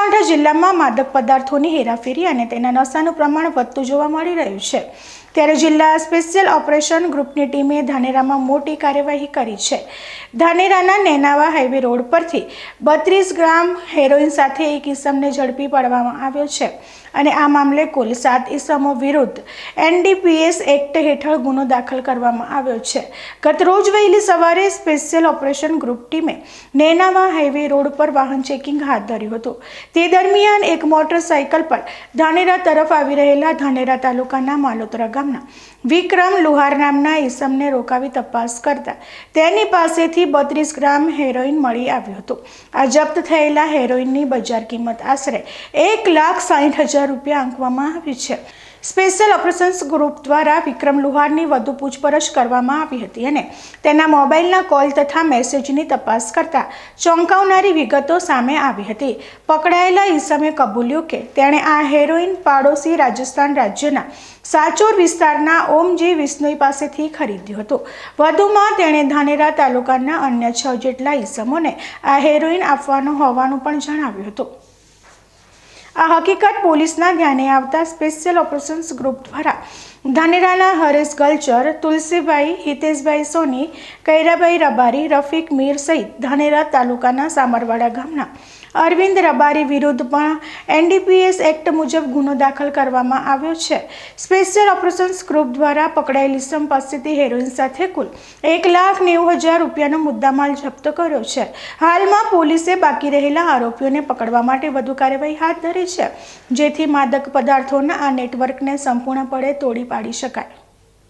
બનાસકાંઠા જિલ્લામાં માદક પદાર્થોની હેરાફેરી અને તેના નશાનું પ્રમાણ વધતું જોવા મળી રહ્યું છે. ત્યારે જિલ્લા સ્પેશિયલ ઓપરેશન ગ્રુપની ટીમે ધાનેરામાં મોટી કાર્યવાહી કરી છે. ધાનેરાના નેનાવા હાઈવે રોડ પરથી બત્રીસ ગ્રામ હેરોઇન સાથે એક ઇસમને ઝડપી પાડવામાં આવ્યો છે અને આ મામલે કુલ સાત ઇસમો વિરુદ્ધ એનડીપીએસ એક્ટ હેઠળ ગુનો દાખલ કરવામાં આવ્યો છે. ગત રોજ વહેલી સવારે સ્પેશિયલ ઓપરેશન ગ્રુપ ટીમે નેનાવા હાઈવે રોડ પર વાહન ચેકિંગ હાથ ધર્યું હતું. તે દરમિયાન એક મોટરસાયકલ પર ધાનેરા તરફ આવી રહેલા ધાનેરા તાલુકાના માલોતરા ગામના વિક્રમ લુહાર નામના ઈસમને રોકાવી તપાસ કરતા તેની પાસેથી બત્રીસ ગ્રામ હેરોઇન મળી આવ્યું હતું. આ જપ્ત થયેલા હેરોઇનની બજાર કિંમત આશરે એક લાખ સાઠ હજાર રૂપિયા આંકવામાં આવી છે. સ્પેશિયલ ઓપરેશન્સ ગ્રુપ દ્વારા વિક્રમ લુહારની વધુ પૂછપરછ કરવામાં આવી હતી અને તેના મોબાઈલના કોલ તથા મેસેજની તપાસ કરતા ચોંકાવનારી વિગતો સામે આવી હતી. પકડાયેલા ઇસમે કબૂલ્યું કે તેણે આ હેરોઇન પાડોશી રાજસ્થાન રાજ્યના સાચોર વિસ્તારના ઓમજી વિષ્ણોઈ પાસેથી ખરીદ્યું હતું. વધુમાં તેણે ધાનેરા તાલુકાના અન્ય છ જેટલા ઇસમોને આ હેરોઇન આપવાનો હોવાનું પણ જણાવ્યું હતું. આ હકીકત પોલીસના ધ્યાને આવતા સ્પેશિયલ ઓપરેશન્સ ગ્રુપ દ્વારા ધાનેરાના હરેશ ગલચર તુલસીભાઈ હિતેશભાઈ સોની, કૈરાભાઈ રબારી, રફીક મીર સહિત ધાનેરા તાલુકાના સામરવાડા ગામના અરવિંદ રબારી વિરુદ્ધ પણ એનડીપીએસ એક્ટ મુજબ ગુનો દાખલ કરવામાં આવ્યો છે. સ્પેશિયલ ઓપરેશન્સ ગ્રુપ દ્વારા પકડાયેલી ઇસમ પાસેથી હેરોઇન સાથે કુલ એક લાખ નેવું હજાર રૂપિયાનો મુદ્દામાલ જપ્ત કર્યો છે. હાલમાં પોલીસે બાકી રહેલા આરોપીઓને પકડવા માટે વધુ કાર્યવાહી હાથ ધરી છે. જેથી માદક પદાર્થોના આ નેટવર્કને સંપૂર્ણપણે તોડી પાડી શકાય.